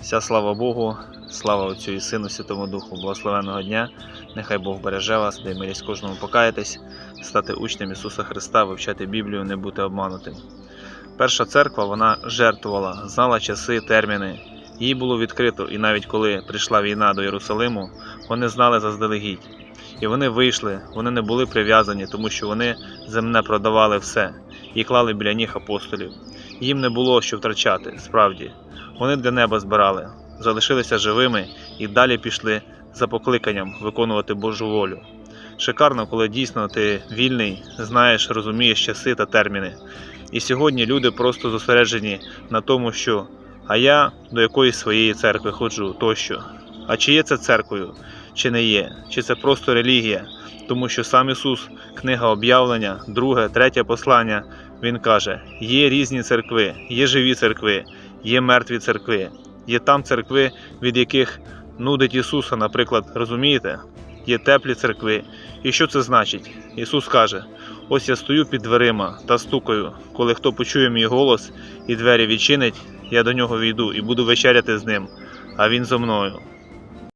Вся слава Богу, слава Отцю і Сину, Святому Духу, благословенного дня. Нехай Бог береже вас, дай милість кожному покаятись, стати учнем Ісуса Христа, вивчати Біблію, не бути обманутим. Перша церква вона жертвувала, знала часи, терміни. Їй було відкрито, і навіть коли прийшла війна до Єрусалиму, вони знали заздалегідь. І вони вийшли, вони не були прив'язані, тому що вони земне продавали все і клали біля ніг апостолів. Їм не було що втрачати, справді. Вони для неба збирали, залишилися живими і далі пішли за покликанням виконувати Божу волю. Шикарно, коли дійсно ти вільний, знаєш, розумієш часи та терміни. І сьогодні люди просто зосереджені на тому, що а я до якоїсь своєї церкви ходжу тощо. А чи є це церквою, чи не є, чи це просто релігія? Тому що сам Ісус, книга об'явлення, друге, третє послання, Він каже: є різні церкви, є живі церкви, є мертві церкви, є там церкви, від яких нудить Ісуса, наприклад, розумієте? Є теплі церкви. І що це значить? Ісус каже: ось я стою під дверима та стукаю. Коли хто почує мій голос і двері відчинить, я до нього війду і буду вечеряти з ним, а він зо мною.